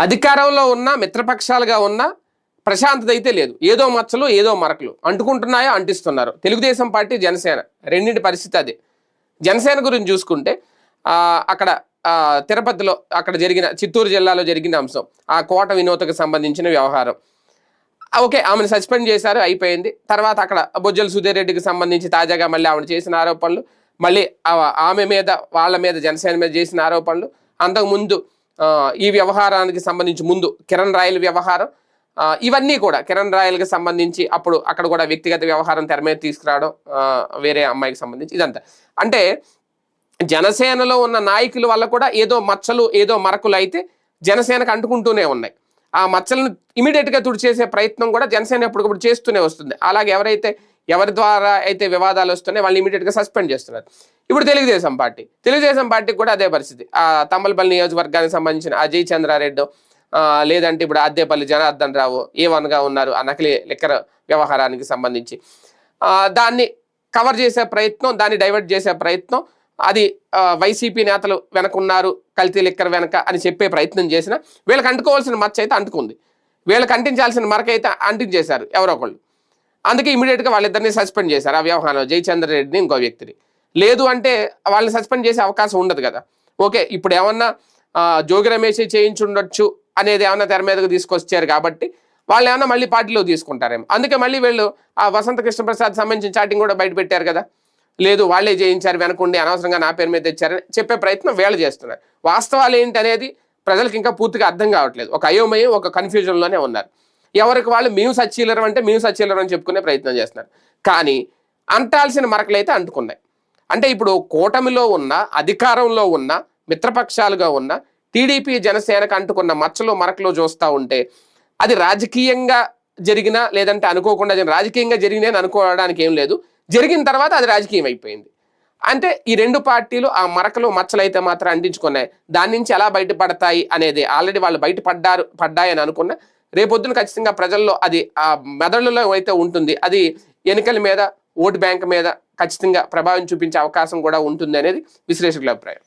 అధికారంలో ఉన్న మిత్రపక్షాలుగా ఉన్న ప్రశాంతత అయితే లేదు. ఏదో మచ్చలు ఏదో మరకలు. అంటుకుంటున్నాయో అంటిస్తున్నారు. తెలుగుదేశం పార్టీ జనసేన. రెండింటి పరిస్థితి అదే. జనసేన గురించి చూసుకుంటే అక్కడ తిరుపతిలో అక్కడ జరిగిన చిత్తూరు జిల్లాలో జరిగిన అంశం. ఆ కోట వినోదకు సంబంధించిన వ్యవహారం. ఓకే ఆమెను సస్పెండ్ చేశారు అయిపోయింది. తర్వాత అక్కడ బొజ్జల సుధీర్ రెడ్డికి సంబంధించి తాజాగా మళ్ళీ ఆమెను చేసిన ఆరోపణలు. మళ్ళీ ఆ- ఆమె మీద వాళ్ళ మీద జనసేన మీద చేసిన ఆరోపణలు. అంతకుముందు ఈ వ్యవహారానికి సంబంధించి ముందు కిరణ్ రాయల్ వ్యవహారం. ఇవన్నీ కూడా కిరణ్ రాయల్కి సంబంధించి అప్పుడు అక్కడ కూడా వ్యక్తిగత వ్యవహారం తెర మీద తీసుకురావడం వేరే అమ్మాయికి సంబంధించి ఇదంతా. అంటే జనసేనలో ఉన్న నాయకుల వల్ల కూడా ఏదో మచ్చలు ఏదో మరకులు అయితే జనసేనకు అంటుకుంటూనే ఉన్నాయి. ఆ మచ్చలను ఇమీడియట్గా తుడిచేసే ప్రయత్నం కూడా జనసేన ఎప్పటికప్పుడు చేస్తూనే వస్తుంది. అలాగే ఎవరైతే ఎవరి ద్వారా అయితే వివాదాలు వస్తున్నాయి వాళ్ళు ఇమీడియట్గా సస్పెండ్ చేస్తున్నారు. ఇప్పుడు తెలుగుదేశం పార్టీ. తెలుగుదేశం పార్టీకి కూడా అదే పరిస్థితి. ఆ తమ్మలపల్లి నియోజకవర్గానికి సంబంధించిన అజయ్ చంద్రారెడ్డి లేదంటే ఇప్పుడు అద్దేపల్లి జనార్దన్ రావు ఏ వన్గా ఉన్నారు ఆ నకిలీ లిక్కర్ వ్యవహారానికి సంబంధించి. దాన్ని కవర్ చేసే ప్రయత్నం దాన్ని డైవర్ట్ చేసే ప్రయత్నం అది వైసీపీ నేతలు వెనకున్నారు కల్తీ లిక్కర్ వెనక అని చెప్పే ప్రయత్నం చేసిన వీళ్ళకి అంటుకోవాల్సిన మచ్చ అయితే అంటుకుంది. వీళ్ళకి అంటించాల్సిన మరకైతే అంటించేశారు ఎవరో ఒకళ్ళు. అందుకే ఇమీడియట్గా వాళ్ళిద్దరిని సస్పెండ్ చేశారు ఆ వ్యవహారంలో జయచంద్ర రెడ్డిని ఇంకో వ్యక్తిని. లేదు అంటే వాళ్ళని సస్పెండ్ చేసే అవకాశం ఉండదు కదా. ఓకే ఇప్పుడు ఏమన్నా జోగి రమేష్ చేయించుండొచ్చు అనేది ఏమన్నా తెర మీదకు తీసుకొచ్చారు కాబట్టి వాళ్ళు ఏమన్నా మళ్ళీ పార్టీలో తీసుకుంటారేమో. అందుకే మళ్ళీ వీళ్ళు ఆ వసంత కృష్ణప్రసాద్ సంబంధించిన చాటింగ్ కూడా బయట పెట్టారు కదా. లేదు వాళ్ళే చేయించారు వెనకుండి అనవసరంగా నా పేరు మీద తెచ్చారని చెప్పే ప్రయత్నం వీళ్ళు చేస్తున్నారు. వాస్తవాలు ఏంటి అనేది ప్రజలకు ఇంకా పూర్తిగా అర్థం కావట్లేదు. ఒక అయోమయం ఒక కన్ఫ్యూజన్లోనే ఉన్నారు. ఎవరికి వాళ్ళు మేము సచ్చీలరం అంటే మేము సచ్చీలరం అని చెప్పుకునే ప్రయత్నం చేస్తున్నారు. కానీ అంటాల్సిన మరకలైతే అయితే అంటుకున్నాయి. అంటే ఇప్పుడు కూటమిలో ఉన్న అధికారంలో ఉన్న మిత్రపక్షాలుగా ఉన్న టీడీపీ జనసేనకు అంటుకున్న మచ్చలు మరకలో చూస్తూ ఉంటే అది రాజకీయంగా జరిగినా లేదంటే అనుకోకుండా రాజకీయంగా జరిగినా అనుకోవడానికి ఏం లేదు. జరిగిన తర్వాత అది రాజకీయం అయిపోయింది. అంటే ఈ రెండు పార్టీలు ఆ మరకలు మచ్చలు అయితే మాత్రం అంటించుకున్నాయి. దాని నుంచి ఎలా బయటపడతాయి అనేది ఆల్రెడీ వాళ్ళు బయటపడ్డారు పడ్డాయని అనుకున్న. రేపొద్దున ఖచ్చితంగా ప్రజల్లో అది ఆ మెదడులో అయితే ఉంటుంది. అది ఎన్నికల మీద ఓటు బ్యాంక్ మీద ఖచ్చితంగా ప్రభావం చూపించే అవకాశం కూడా ఉంటుంది అనేది విశ్లేషకుల అభిప్రాయం.